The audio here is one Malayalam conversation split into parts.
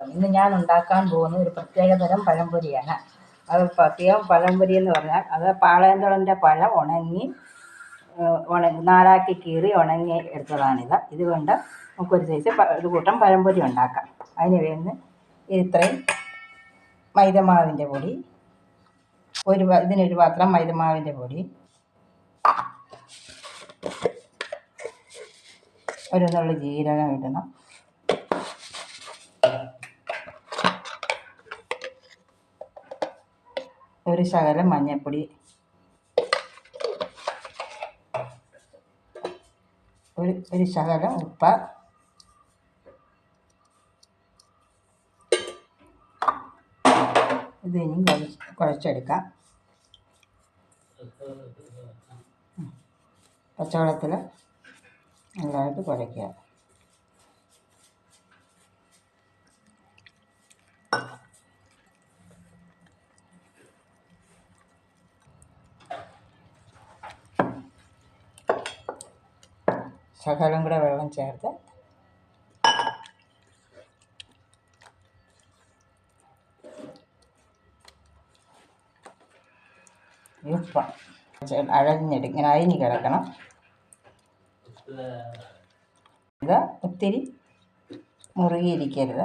ഇന്ന് ഞാൻ ഉണ്ടാക്കാൻ പോകുന്ന ഒരു പ്രത്യേകതരം പഴംപൊരിയാണ്. അത് പ്രത്യേകം പഴംപൊരി എന്ന് പറഞ്ഞാൽ അത് പാളയംതോടന്റെ പഴം ഉണങ്ങി ഉണങ്ങി നാരാക്കി കീറി ഉണങ്ങി എടുത്തതാണിത്. ഇതുകൊണ്ട് നമുക്കൊരു സൈസ് ഒരു കൂട്ടം പഴംപൊരി ഉണ്ടാക്കാം. അതിന് വേണ്ടി ഇത്രയും മൈദമാവിന്റെ പൊടി ഒരു ഇതിനൊരു പാത്രം മൈദമാവിന്റെ പൊടി ഒരു നുള്ളി ജീരകം ഇടണം. ഒരു ശകലം മഞ്ഞൾപ്പൊടി ഒരു ഒരു ശകലം ഉപ്പ്. ഇത് ഇനിയും കുഴച്ച് കുഴച്ചെടുക്കാം. പച്ചവെള്ളത്തിൽ നല്ലതായിട്ട് കുഴയ്ക്കുക. ശകലം കൂടെ വെള്ളം ചേർത്ത് ഉപ്പ് അഴഞ്ഞെടു ഇങ്ങനെ അരിഞ്ഞ് കിടക്കണം. ഇത് ഒത്തിരി മുറുകിയിരിക്കരുത്.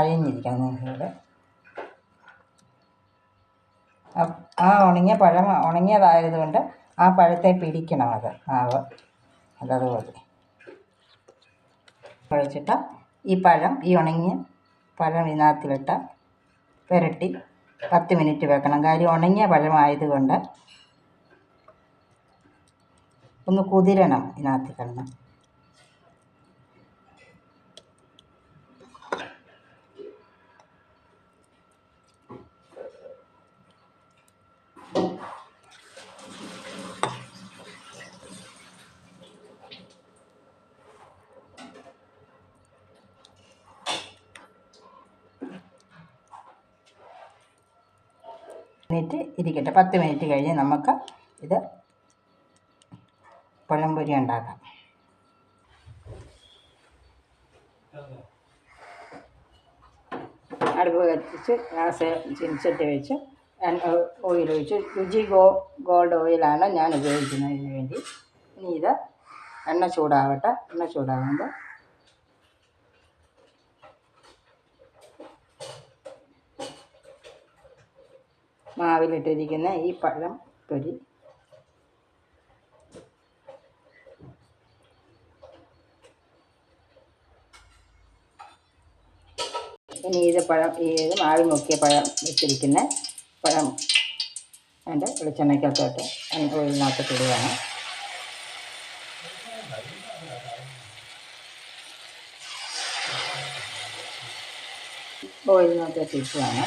അഴിഞ്ഞിരിക്കണം നിങ്ങളുടെ ആ ഉണങ്ങിയ പഴം ഉണങ്ങിയതായതുകൊണ്ട് ആ പഴത്തെ പിടിക്കണം അത് മാവ്. അതതുപോലെ. കുഴച്ചിട്ട് ഈ പഴം ഈ ഉണങ്ങിയ പഴം ഇതിനകത്തിലിട്ട് പുരട്ടി പത്ത് മിനിറ്റ് വെക്കണം. കാര്യം ഉണങ്ങിയ പഴമായതുകൊണ്ട് ഒന്ന് കുതിരണം ഇതിനകത്ത് കിടന്ന്. മിനിറ്റ് ഇരിക്കട്ടെ. പത്ത് മിനിറ്റ് കഴിഞ്ഞ് നമുക്ക് ഇത് പഴംപൊരി ഉണ്ടാക്കാം. അടുപ്പ് കത്തിച്ച് ഗ്യാസ് ചിരിച്ചിട്ട് വെച്ച് ഓയിൽ ഒഴിച്ച്. രുചി ഗോ ഗോൾഡ് ഓയിലാണ് ഞാൻ ഉപയോഗിക്കുന്നതിന് വേണ്ടി. ഇനി ഇത് എണ്ണ ചൂടാവട്ടെ. എണ്ണ ചൂടാകുമ്പോൾ മാവിലിട്ടിരിക്കുന്ന ഈ പഴം പൊരി. ഇനി ഇത് പഴം ഇത് മാവിൽ മുക്കിയ പഴം വെച്ചിരിക്കുന്ന പഴം അതിന്റെ വെളിച്ചെണ്ണയ്ക്കകത്തോട്ട് ഓയിലിനകത്തോട്ട് ഇടുകയാണ്. ഓയിലിനകത്തോട്ട് ഇട്ടുകയാണ്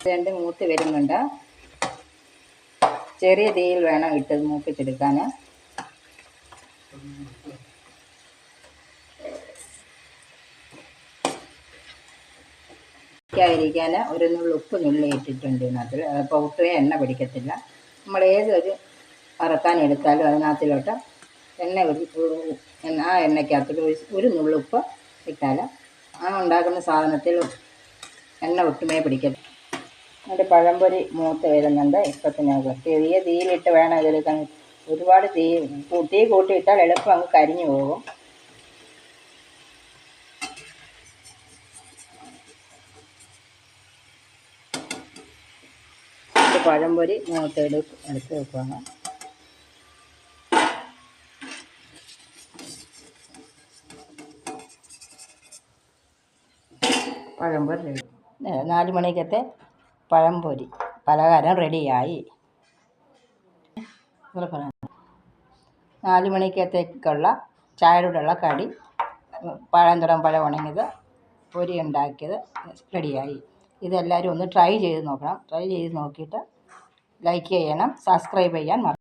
രണ്ട് മൂത്ത് വരുന്നുണ്ട്. ചെറിയ തീയിൽ വേണം ഇട്ട് മൂപ്പിച്ചെടുക്കാൻ ായിരിക്കാൻ ഒരു നുള്ളി ഉപ്പ് നുള്ളി ഇട്ടിട്ടുണ്ട് ഇതിനകത്ത്. അപ്പോൾ ഒട്ടുമേ എണ്ണ പിടിക്കത്തില്ല. നമ്മൾ ഏതൊരു വറക്കാൻ എടുത്താലും അതിനകത്തിലോട്ട് എണ്ണ ആ എണ്ണയ്ക്കകത്തിൽ ഒരു നുള്ളി ഉപ്പ് ഇട്ടാൽ ആ ഉണ്ടാക്കുന്ന സാധനത്തിൽ എണ്ണ ഒട്ടുമേ പിടിക്കത്തില്ല. എന്നിട്ട് പഴംപൊരി മൂത്ത് വരുന്നുണ്ട്. ഇപ്പത്തിന് ചെറിയ തീയിലിട്ട് വേണം ഇതിൽ ഒരുപാട് തീ തീ കൂട്ടിയിട്ടാൽ എളുപ്പം അങ്ങ് കരിഞ്ഞു പോകും. പഴംപൊരി മൂത്തെടു എടുത്ത് വെക്കുക പഴംപൊരി റെഡി. നാല് മണിക്കത്തെ പഴംപൊരി പലഹാരം റെഡിയായി. നാല് മണിക്കത്തേക്കുള്ള ചായയോടുള്ള കടി പഴംതുടം പഴം ഉണങ്ങിയത് പൊരി ഉണ്ടാക്കിയത് റെഡിയായി. ഇതെല്ലാവരും ഒന്ന് ട്രൈ ചെയ്ത് നോക്കണം. ട്രൈ ചെയ്ത് നോക്കിയിട്ട് ലൈക്ക് ചെയ്യണം സബ്സ്ക്രൈബ് ചെയ്യാൻ മറക്കരുത്.